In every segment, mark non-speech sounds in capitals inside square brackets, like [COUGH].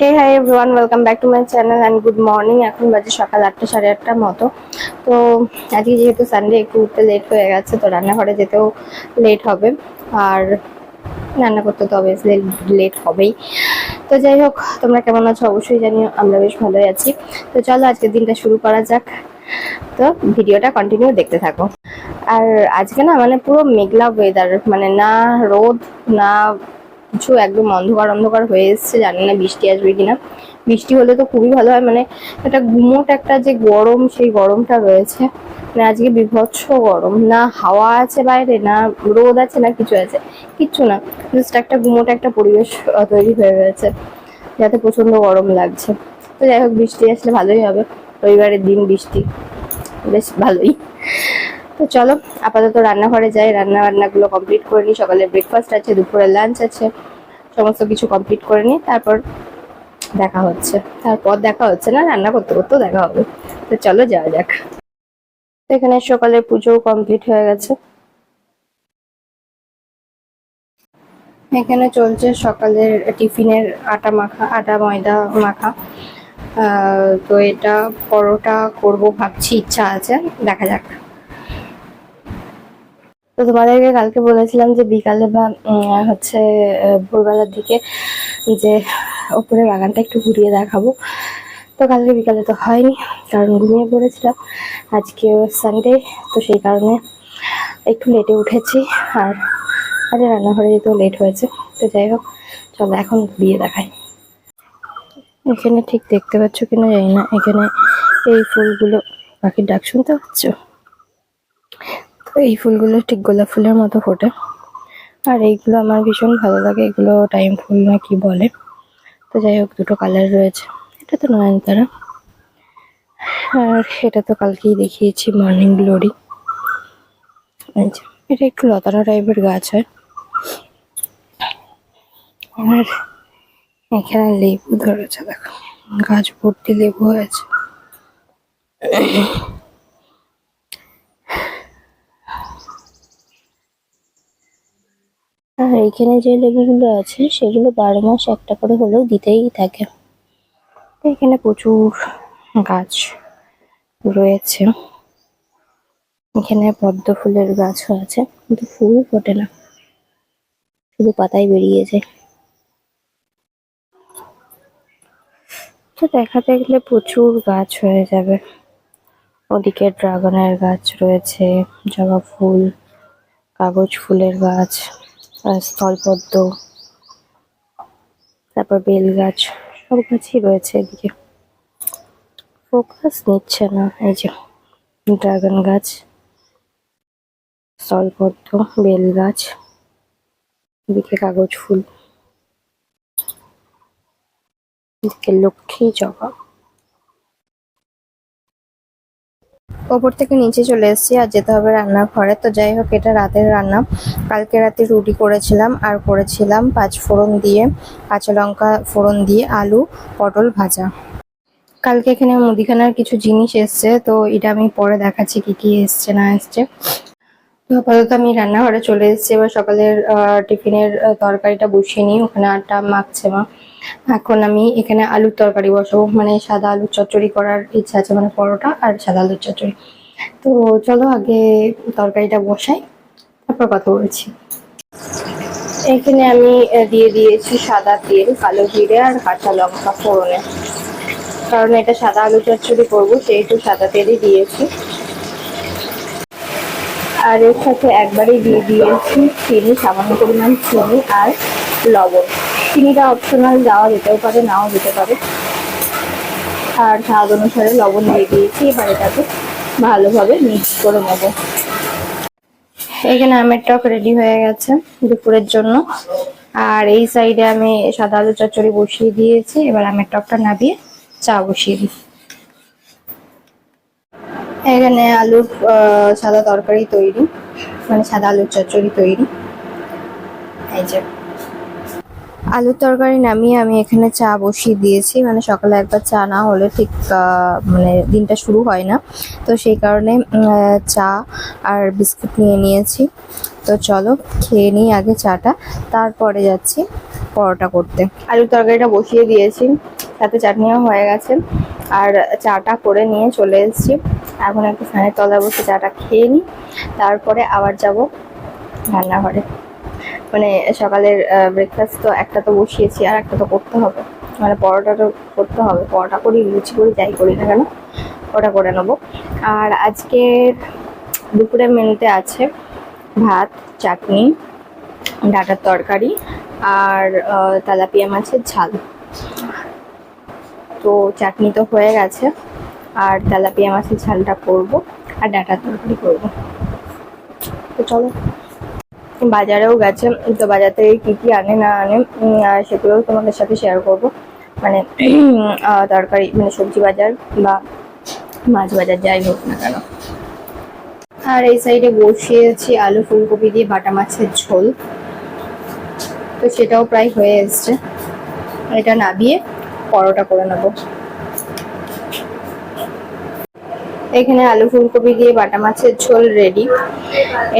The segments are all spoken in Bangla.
Hey hi everyone welcome back to my channel and good morning এখন বাজে সকাল আটটা, সাড়ে আটটার মতো। তো আজকে যেহেতু সানডে একটু উঠতে লেট হয়ে গেছে, তো রান্নাঘরে যেতেও লেট হবে। আর রান্না করতে তো অবভিয়াসলি লেট হবেই। তো যাই হোক, তোমরা কেমন আছো অবশ্যই জানিও, আমরা বেশ ভালোই আছি। তো চলো আজকের দিনটা শুরু করা যাক। তো ভিডিওটা কন্টিনিউ দেখতে থাকো। আর আজকে না মানে পুরো মেঘলা ওয়েদার মানে না রোদ, না কিছু একদম অন্ধকার অন্ধকার হয়ে এসছে, জানি না বৃষ্টি আসবে কিনা। বৃষ্টি হলে তো খুবই ভালো হয় মানে একটা গুমোট একটা যে গরম, সেই গরমটা রয়েছে। মানে আজকে বিভৎস গরম, না হাওয়া আছে বাইরে, না রোদ আছে, না কিছু আছে, কিচ্ছু না জাস্ট একটা গুমোট একটা পরিবেশ তৈরি হয়ে রয়েছে, যাতে প্রচণ্ড গরম লাগছে। তো যাই হোক, বৃষ্টি আসলে ভালোই হবে, রবিবারের দিন বৃষ্টি, বেশ ভালোই। তো চলো, আপাতত রান্নাঘরে যাই রান্না বান্নাগুলো কমপ্লিট করে নিই। সকালে ব্রেকফাস্ট আছে, দুপুরে লাঞ্চ আছে, সমস্ত কিছু কমপ্লিট করে নিই, তারপর দেখা হচ্ছে। তারপর দেখা হচ্ছে না, রান্না করতে করতেও দেখা হবে। তো চলো যাওয়া যাক। এখানে সকালে পুজো কমপ্লিট হয়ে গেছে। এখানে চলছে সকালের টিফিনের আটা মাখা, আটা, ময়দা মাখা। তো এটা পরোটা করব ভাবছি, ইচ্ছা আছে, দেখা যাক। তো তোমাদেরকে কালকে বলেছিলাম যে বিকালে বা হচ্ছে ভোরবেলার দিকে যে ওপরে বাগানটা একটু ঘুরিয়ে দেখাবো। তো কালকে বিকালে তো হয়নি, কারণ ঘুমিয়ে পড়েছিলাম। আজকে সানডে তো সেই কারণে একটু লেটে উঠেছি। আর আজ রান্নাঘরে যেতেও লেট হয়েছে, তো যাই হোক, চলো এখন ঘুরিয়ে দেখাই। এখানে ঠিক দেখতে পাচ্ছ কিনা জানি না, এখানে এই ফুলগুলো পাখির ডাক শুনতে পাচ্ছ? এই ফুলগুলো ঠিক গোলাপ ফুলের মতো ফোটে। আর এইগুলো আমার ভীষণ ভালো লাগে। এগুলো টাইম ফুল না কি বলে। তো যাই হোক, দুটো কালার রয়েছে। এটা তো নয়নতারা। আর এটা তো কালকেই দেখিয়েছি মর্নিং গ্লোরি এটা একটু লতানো টাইপের গাছ হয়। আর এখানে লেবু ধরেছে, দেখো। গাছ ভর্তি লেবু হয়েছে। আর এখানে যে লেবুগুলো আছে, সেগুলো বারো মাস একটা করে হলেও দিতেই থাকে। এখানে প্রচুর গাছ রয়েছে। এখানে পদ্ম ফুলের গাছও আছে, কিন্তু ফুল ফোটে না। শুধু পাতায় বেরিয়ে যায়। তো দেখাতে গেলে প্রচুর গাছ হয়ে যাবে। ওদিকে ড্রাগনের গাছ রয়েছে, জবা ফুল, কাগজ ফুলের গাছ। স্থলপদ্ম, তারপর বেল গাছ সব গাছই রয়েছে এদিকে। ফোকাস নিচ্ছে না, এই যে ড্রাগন গাছ, স্থলপদ্ম বেল গাছ এদিকে কাগজ ফুল, এদিকে লক্ষ্মী জবা। ওপর থেকে নিচে চলে এসেছি আর যেতে হবে রান্নাঘরে। তো যাই হোক, এটা রাতের রান্না। কালকে রাতে রুটি করেছিলাম আর করেছিলাম পাঁচ ফোড়ন দিয়ে, কাঁচা লঙ্কা ফোড়ন দিয়ে আলু, পটল ভাজা। কালকে এখানে মুদিখানার কিছু জিনিস এসছে, তো এটা আমি পরে দেখাচ্ছি কি কি এসছে, না এসছে। আপাতত আমি রান্নাঘরে চলে এসেছি। এবার সকালের টিফিনের তরকারিটা বসিয়ে নিই। ওখানে আটা মাখছে মা। এখন আমি এখানে আলুর তরকারি বসাবো মানে সাদা আলুর চচ্চড়ি করার ইচ্ছা আছে মানে পরোটা আর সাদা আলুর চচ্চড়ি। তো চলো আগে তরকারিটা বসাই, তারপর কথা বলছি। এখানে আমি দিয়ে দিয়েছি সাদা তেল, কালো জিরে আর কাঁচা লঙ্কা ফোড়নে। কারণ এটা সাদা আলু চচ্চড়ি করব, সেহেতু সাদা তেলই দিয়েছি। আর এর সাথে একবারেই দিয়ে দিয়েছি চিনি, সামান্য পরিমাণ চিনি আর লবণ। চিনিটা অপশনাল দেওয়া যেতেও পারে, নাও যেতে পারে। আর স্বাদ অনুসারে লবণ দিয়ে দিয়েছি, এবার এটাকে ভালোভাবে মিক্স করে নেব। এখানে আমের টক রেডি হয়ে গেছে দুপুরের জন্য। আর এই সাইডে আমি সাদা আলু চচ্চড়ি বসিয়ে দিয়েছি, এবার আমের টকটা নাবিয়ে চা বসিয়ে দিই। এখানে আলুর সাদা তরকারি তৈরি মানে সাদা আলুর চচ্চড়ি তৈরি। এই যে আলুর তরকারি নামিয়ে আমি এখানে চা বসিয়ে দিয়েছি। মানে সকালে একবার চা না হলে ঠিক মানে দিনটা শুরু হয় না। তো সেই কারণে চা আর বিস্কুট নিয়ে নিয়েছি। তো চলো খেয়ে নিই আগে চাটা। তারপরে যাচ্ছি পরোটা করতে। আলুর তরকারিটা বসিয়ে দিয়েছি। সাথে চাটনিও হয়ে গেছে। আর চাটা করে নিয়ে চলে এসেছি। এখন একটু ফ্যানের তলায় বসে চাটা খেয়ে নিই। তারপরে আবার যাব রান্নাঘরে। মানে সকালের ব্রেকফাস্ট তো একটা তো বসিয়েছি আর একটা তো করতে হবে। মানে পরোটা তো করতে হবে, পরোটা করি, লুচি করি, যাই করি না কেন, ওটা করে নেব। আর আজকে দুপুরের মেনুতে আছে ভাত, চাটনি, ডাটার তরকারি আর তেলাপিয়া মাছের ঝাল। তো চাটনি তো হয়ে গেছে, আর তেলাপিয়া মাছের ঝালটা করব আর ডাটার তরকারি করব। তো চলো। বাজারেও গেছে, তো বাজার থেকে কি কি আনে, না আনে সেগুলোও তোমাদের সাথে শেয়ার করব। মানে [CLEARS THROAT] তরকারি মানে সবজি বাজার বা মাছ বাজার, যাই হোক না কেন। আর এই সাইডে বসিয়েছি আলু ফুলকপি দিয়ে বাটা মাছের ঝোল। তো সেটাও প্রায় হয়ে এসছে। এটা নাবিয়ে পরোটা করে নেব। এখানে আলু ফুলকপি দিয়ে বাটা মাছের ঝোল রেডি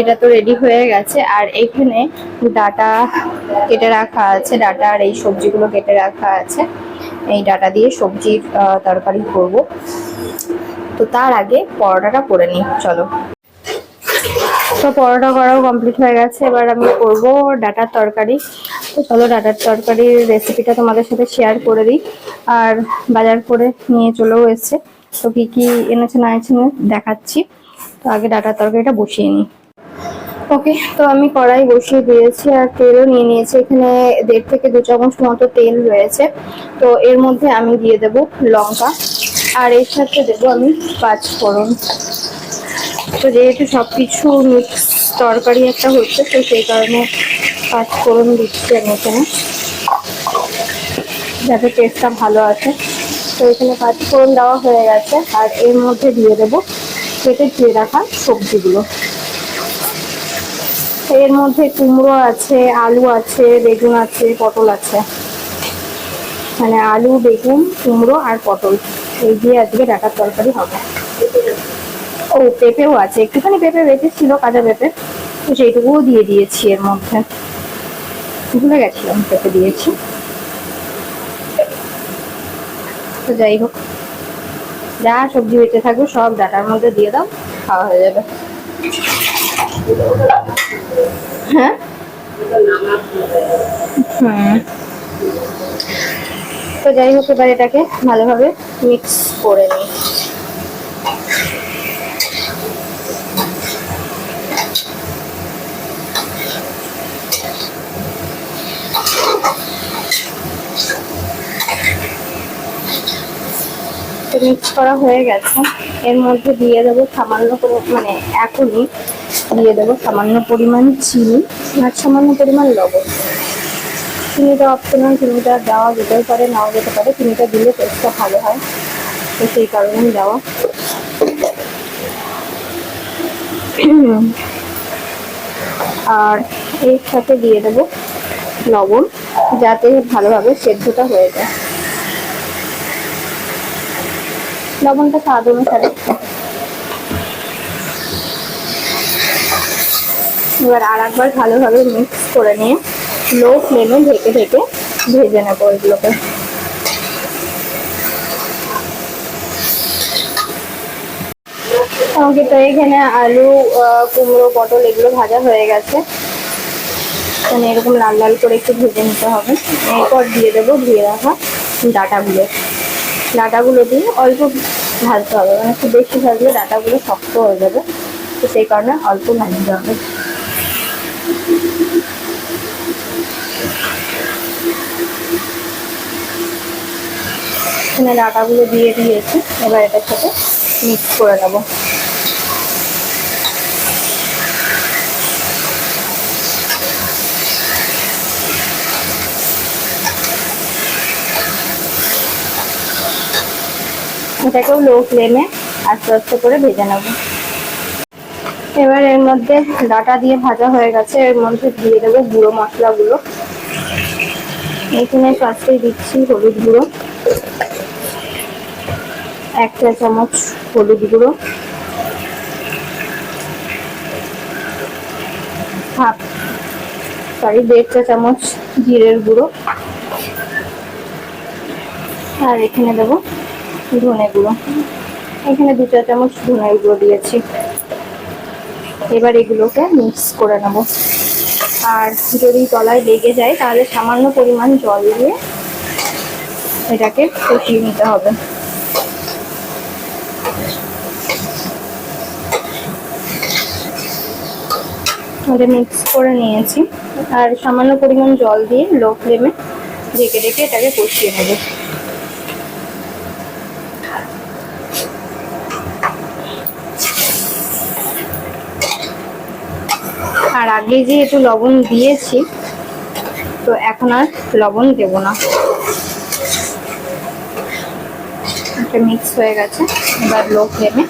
এটা তো রেডি হয়ে গেছে। আর এখানে ডাটা কেটে রাখা আছে। ডাটা আর এই সবজিগুলো কেটে রাখা আছে। এই ডাটা দিয়ে সবজির তরকারি করব। তো তার আগে পরোটাটা করে নিই। চলো। তো পরোটা করাও কমপ্লিট হয়ে গেছে। এবার আমি করব ডাটার তরকারি। তো চলো ডাটার তরকারির রেসিপিটা তোমাদের সাথে শেয়ার করে দিই। আর বাজার করে নিয়ে চলেও এসছে। তো কি কি এনেছে না এনেছে দেখাচ্ছি। তো আগে ডাটার তরকারিটা বসিয়ে নিই। ওকে, তো আমি কড়াই বসিয়ে দিয়েছি আর তেলও নিয়ে নিয়েছি। এখানে দেড় থেকে দু চামচ মতো তেল রয়েছে। তো এর মধ্যে আমি দিয়ে দেব লঙ্কা। আর এর সাথে দেবো আমি পাঁচ ফোড়ন। তো যেহেতু সবকিছু মিক্স তরকারি একটা হচ্ছে, তো সেই কারণে পাঁচ ফোড়ন দিচ্ছি আমি এখানে। যাতে টেস্টটা ভালো আসে। তো এখানে পাঁচ ফোড়ন দেওয়া হয়ে গেছে, আর এর মধ্যে দিয়ে দেবো কেটে ধুয়ে রাখা সবজিগুলো। এর মধ্যে কুমড়ো আছে, আলু আছে, বেগুন আছে, পটল আছে। মানে আলু, বেগুন, কুমড়ো আর পটল। এই দিয়ে আজকে ডাটার তরকারি হবে। ও, পেঁপেও আছে। একটুখানি পেঁপে বেঁচে ছিল কাঁচা পেঁপে। তো সেইটুকুও দিয়ে দিয়েছি এর মধ্যে। ভুলে গেছিলাম পেঁপে দিয়েছি। তো যাই হোক। যা সবজি বেঁচে থাকবে সব ডাটার মধ্যে দিয়ে দাও, খাওয়া হয়ে যাবে। হ্যাঁ? হুম। তো যাই হোক, এবার এটাকে ভালোভাবে মিক্স করে নিই। তো মিক্স করা হয়ে গেছে। এর মধ্যে দিয়ে দেবো সামান্য মানে এখনই দিয়ে দেবো সামান্য পরিমাণ চিনি আর সামান্য পরিমাণ লবণ। চিনিটা অপশনাল চিনিটা দেওয়া যেতেও পারে, নাও যেতে পারে, চিনিটা দিলে টেস্টটা ভালো হয়। তো সেই কারণেই দেওয়া। আর এর সাথে দিয়ে দেবো লবণ, যাতে ভালোভাবে সেদ্ধটা হয়ে যায়। লবণটা স্বাদ অনুসারে। এবার আর একবার ভালোভাবে মিক্স করে নিয়ে লো ফ্লেমে ঢেকে ঢেকে ভেজে নেব এগুলোকে। আমাকে তো এখানে আলু কুমড়ো, পটল এগুলো ভাজা হয়ে গেছে। মানে এরকম লাল লাল করে একটু ভেজে নিতে হবে। এরপর দিয়ে দেবো ধুয়ে রাখা ডাটাগুলো। ডাটাগুলো দিয়ে অল্প ভাজতে হবে মানে খুব বেশি ভাজলে ডাটাগুলো শক্ত হয়ে যাবে। তো সেই কারণে অল্প ভাজতে হবে। এখানে ডাটাগুলো দিয়ে দিয়েছি, এবার এটার সাথে মিক্স করে নেব। এটাকেও লো ফ্লেমে আস্তে আস্তে করে ভেজে নেব। এবার এর মধ্যে ডাটা দিয়ে ভাজা হয়ে গেছে। এর মধ্যে দিয়ে দেবো গুঁড়ো মশলাগুলো। এখানে ফার্স্টে দিচ্ছি হলুদ গুঁড়ো। এক চা চামচ হলুদ গুঁড়ো। হাফ সরি দেড় চা চামচ জিরের গুঁড়ো। আর এখানে দেবো ধনে গুঁড়ো এখানে দু চার চামচ ধনের গুঁড়ো দিয়েছি। এবার এগুলোকে মিক্স করে নেব। আর যদি তলায় লেগে যায়, তাহলে সামান্য পরিমাণ জল দিয়ে এটাকে কষিয়ে নিতে হবে। ওটা মিক্স করে নিয়েছি। আর সামান্য পরিমাণ জল দিয়ে লো ফ্লেমে ঢেকে ঢেকে এটাকে কষিয়ে নেব। আর যে একটু লবণ দিয়েছি, তো এখন আর লবণ দেব না। এটা মিক্স হয়ে গেছে, এবার লো ফ্লেমে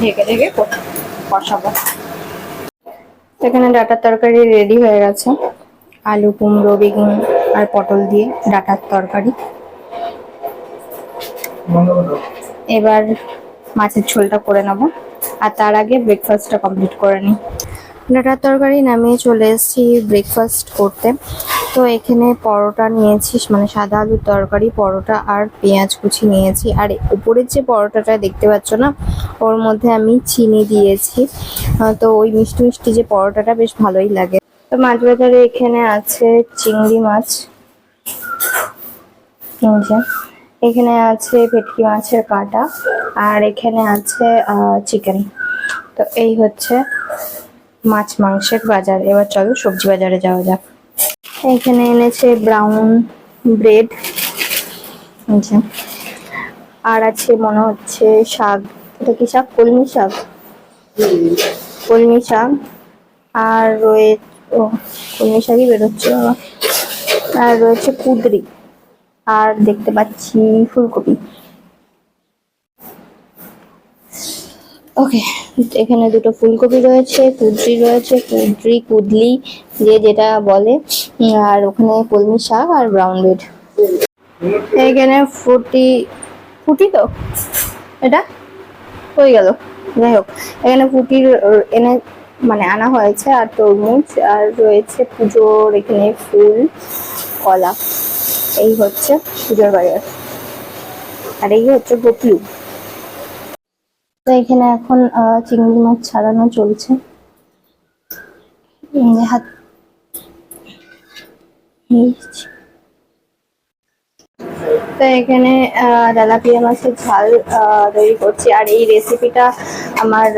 ঢেকে ঢেকে কষাবো। এখানে ডাটার তরকারি রেডি হয়ে গেছে। আলু, কুমড়ো, বেগুন আর পটল দিয়ে ডাটার তরকারি। এবার মাছের ঝোলটা করে নেব। আর তার আগে ব্রেকফাস্টটা কমপ্লিট করে নিই। ডাটার তরকারি নামিয়ে চলে এসেছি ব্রেকফাস্ট করতে। তো এখানে পরোটা নিয়েছি মানে সাদা আলুর তরকারি, পরোটা আর পেঁয়াজ কুচি নিয়েছি। আর উপরের যে পরোটাটা দেখতে পাচ্ছ না, ওর মধ্যে আমি চিনি দিয়েছি। তো ওই মিষ্টি মিষ্টি যে পরোটাটা বেশ ভালোই লাগে। তো মাছ বাজারে এখানে আছে চিংড়ি মাছ। এখানে আছে ভেটকি মাছের কাটা। আর এখানে আছে চিকেন তো এই হচ্ছে মাছ মাংসের বাজার। এবার চলো সবজি বাজারে যাওয়া যাক। এখানে এনেছে ব্রাউন ব্রেড আর আছে মনে হচ্ছে শাক। এটা কি শাক? কলমি শাক? কলমি শাক। আর রয়ে, ও, কলমি শাকই বেরোচ্ছে। আর রয়েছে কুদরি। আর দেখতে পাচ্ছি ফুলকপি। ওকে এখানে দুটো ফুলকপি রয়েছে, কুদরি রয়েছে, কুদরি, কুদলি, যে যেটা বলে। আর ওখানে কলমি শাক আর ব্রাউন ব্রেড এখানে ফুটি ফুটি তো? এটা? হয়ে গেল। যাই হোক, এখানে ফুটির এনে মানে আনা হয়েছে আর তরমুজ, আর রয়েছে পুজোর এখানে ফুল, কলা। এই হচ্ছে পুজোর বাজার। আর এই হচ্ছে গোপলু তো এখানে এখন চিংড়ি মাছ ছাড়ানো চলছে। তো এখানে তেলাপিয়া মাছের ঝাল তৈরি করছি। আর এই রেসিপিটা আমার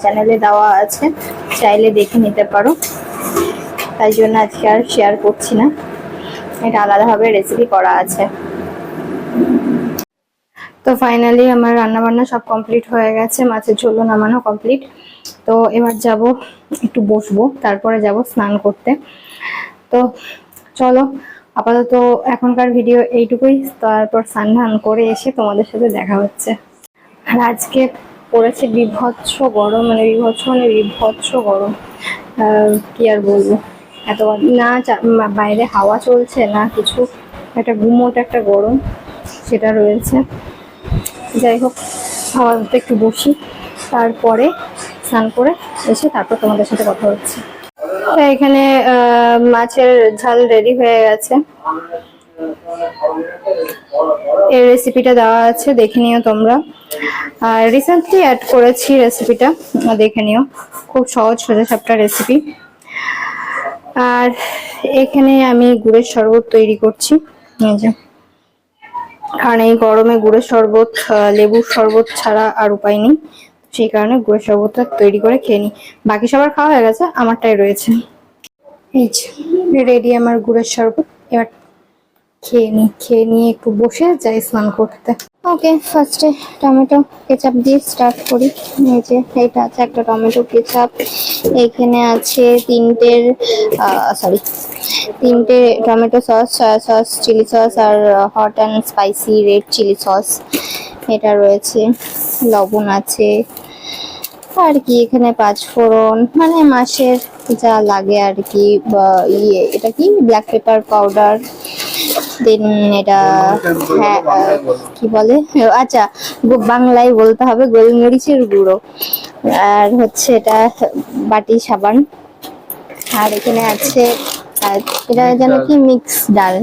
চ্যানেলে দেওয়া আছে। চাইলে দেখে নিতে পারো। তাই জন্য আজকে আর শেয়ার করছি না। এটা আলাদাভাবে রেসিপি করা আছে। তো ফাইনালি আমার রান্না বান্না সব কমপ্লিট হয়ে গেছে, মাছের ঝোলও নামানো কমপ্লিট তো এবার যাব, একটু বসবো, তারপরে যাব স্নান করতে। তো চলো, আপাতত এখনকার ভিডিও এইটুকুই, তারপর স্নান ধান করে এসে তোমাদের সাথে দেখা হচ্ছে। আর আজকে পড়েছে বিভৎস গরম মানে বিভৎস মানে বিভৎস গরম। কি আর বলব? এত না বাইরে হাওয়া চলছে না কিছু, একটা গুমোট একটা গরম, সেটা রয়েছে। যাই হোক আপাতত একটু বসি। তারপরে স্নান করে এসে তারপর তোমাদের সাথে কথা হচ্ছে। এখানে মাছের ঝাল রেডি হয়ে গেছে। এই রেসিপিটা দেওয়া আছে, দেখে নিও তোমরা। আর রিসেন্টলি অ্যাড করেছি রেসিপিটা দেখে নিও। খুব সহজ সোজা সাপটা রেসিপি আর এখানে আমি গুড়ের শরবত তৈরি করছি। এই যে। কারণ এই গরমে গুড়ের শরবত লেবুর শরবত ছাড়া আর উপায় নেই। সেই কারণে গুড়ের শরবতটা তৈরি করে খেয়ে নিই। বাকি সবার খাওয়া হয়ে গেছে, আমারটাই রয়েছে। এই যে রেডি আমার গুড়ের শরবত। এবার খেয়ে নিই খেয়ে নিয়ে একটু বসে যাই স্নান করতে। ওকে ফার্স্টে টমেটো কেচাপ দিয়ে স্টার্ট করি। এই যে, এটা আছে একটা টমেটো কেচাপ এখানে আছে তিনটের সরি তিনটে tomato sauce soya sauce chilli sauce R hot and spicy red chilli sauce এটা রয়েছে, লবণ আছে। আর কি, এখানে পাঁচ ফোড়ন মানে মাসের যা লাগে আর কি ইয়ে এটা কি ব্ল্যাক পেপার পাউডার দেন এটা হ্যাঁ কি বলে? আচ্ছা বাংলায় বলতে হবে গোলমরিচের গুঁড়ো। আর হচ্ছে এটা বাটি সাবান। আর এখানে আছে এটা যেন কি মিক্স ডাল।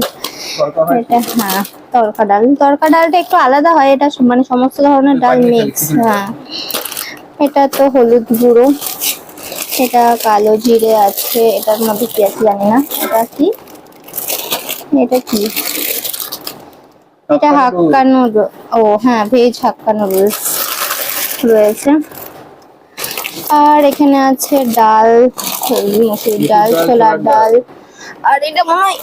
এটা হ্যাঁ তড়কা ডাল। তড়কা ডালটা একটু আলাদা হয় এটা মানে সমস্ত ধরনের ডাল মিক্স হ্যাঁ। এটা তো হলুদ গুঁড়ো। এটা কালো জিরে আছে এটার মধ্যে কি আছে জানি না। এটা কি? এটা কি? এটা হাক্কা নুডল ও হ্যাঁ ভেজ হাক্কা নুডলস রয়েছে। আর এখানে আছে ডাল মুসুর ডাল ছোলার ডাল আর এটা মনে হয়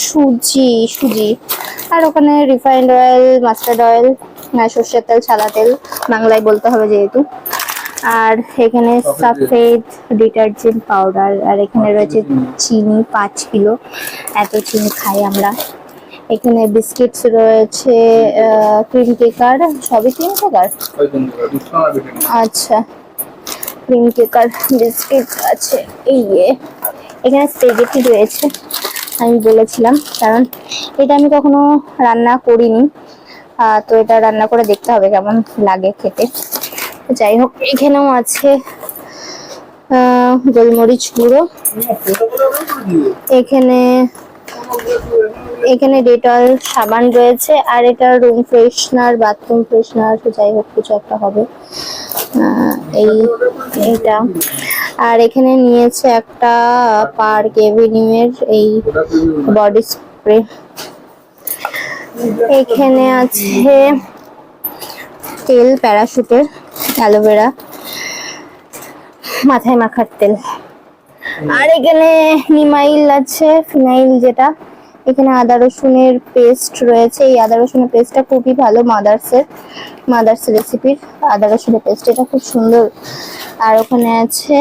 সুজি। সুজি আর ওখানে রিফাইন্ড অয়েল মাস্টার্ড অয়েল সর্ষের তেল সাদা তেল বাংলায় বলতে হবে যেহেতু। আর এখানে সাফেদ ডিটারজেন্ট পাউডার আর এখানে রয়েছে চিনি পাঁচ কিলো। এত চিনি খাই আমরা। এখানে বিস্কিটস রয়েছে ক্রিম কেকার সবই ক্রিম কেকার আচ্ছা ক্রিম কেকার বিস্কিট আছে এই এখানে স্পেগেটি রয়েছে আমি বলেছিলাম কারণ এটা আমি কখনো রান্না করিনি। তো এটা রান্না করে দেখতে হবে কেমন লাগে খেতে। যাই হোক, এখানেও আছে গোলমরিচ গুঁড়ো। এখানে এখানে ডেটল সাবান রয়েছে, আর এটা রুম ফ্রেশনার বাথরুম ফ্রেশনার যাই হোক, কিছু একটা হবে। এই এটা আর এখানে নিয়েছে একটা পার্ক এভিনিউ এর এই বডি স্প্রে এখানে আছে তেল প্যারাশুটের। অ্যালোভেরা। মাথায় মাখার তেল। আর এখানে নিমাইল আছে, ফিনাইল যেটা। এখানে আদা রসুনের পেস্ট রয়েছে। এই আদা রসুনের পেস্টটা খুবই ভালো মাদার্সের, মাদার্স রেসিপির আদা রসুনের পেস্ট এটা খুব সুন্দর। আর ওখানে আছে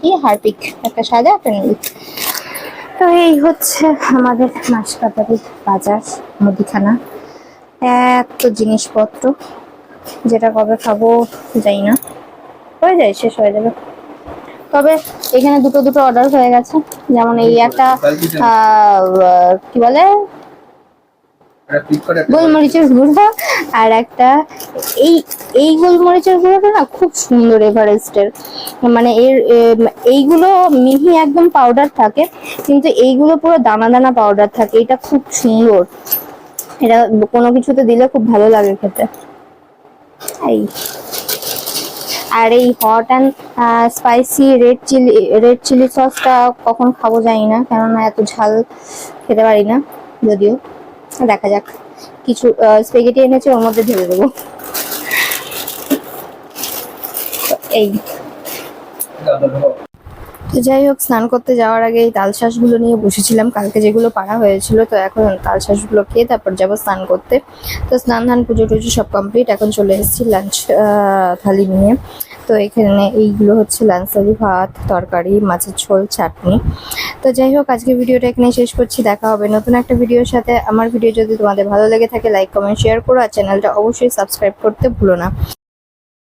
কি? হারপিক। একটা সাদা একটা নীল তো এই হচ্ছে আমাদের মাসকাবাড়ি বাজার, মুদিখানা। এত জিনিসপত্র। যেটা কবে খাব যাই না হয়ে যায় শেষ হয়ে যাবে। তবে এখানে দুটো দুটো অর্ডার হয়ে গেছে। যেমন এই একটা কি বলে? গোলমরিচের গুঁড়ো। আর একটা এই এই গোলমরিচের গুঁড়োটা না খুব সুন্দর এভারেস্টের। মানে এর এইগুলো মিহি একদম পাউডার থাকে কিন্তু এইগুলো পুরো দানা দানা পাউডার থাকে। এটা খুব সুন্দর। এটা কোনো কিছুতে দিলে খুব ভালো লাগে খেতে। এই আর এই hot and spicy red chilli red chilli সসটা কখন খাব জানি না, কেননা এত ঝাল খেতে পারি না, যদিও। দেখা যাক। কিছু স্পেগেটি এনেছে, ওর মধ্যে ঢেলে দেবো। এই। তো যাই হোক, স্নান করতে যাওয়ার আগে এই তাল শাঁসগুলো নিয়ে বসেছিলাম। কালকে যেগুলো পাড়া হয়েছিল, তো এখন তাল শাঁসগুলো খেয়ে তারপর যাব স্নান করতে। তো স্নান ধান পুজো টুজো সব কমপ্লিট এখন চলে এসেছি লাঞ্চ থালি নিয়ে। তো এখানে এইগুলো হচ্ছে লাঞ্চ থালি ভাত, তরকারি, মাছের ঝোল, চাটনি। তো যাই হোক, আজকে ভিডিওটা এখানে শেষ করছি। দেখা হবে নতুন একটা ভিডিওর সাথে। আমার ভিডিও যদি তোমাদের ভালো লেগে থাকে লাইক কমেন্ট শেয়ার করো। আর চ্যানেলটা অবশ্যই সাবস্ক্রাইব করতে ভুলো না।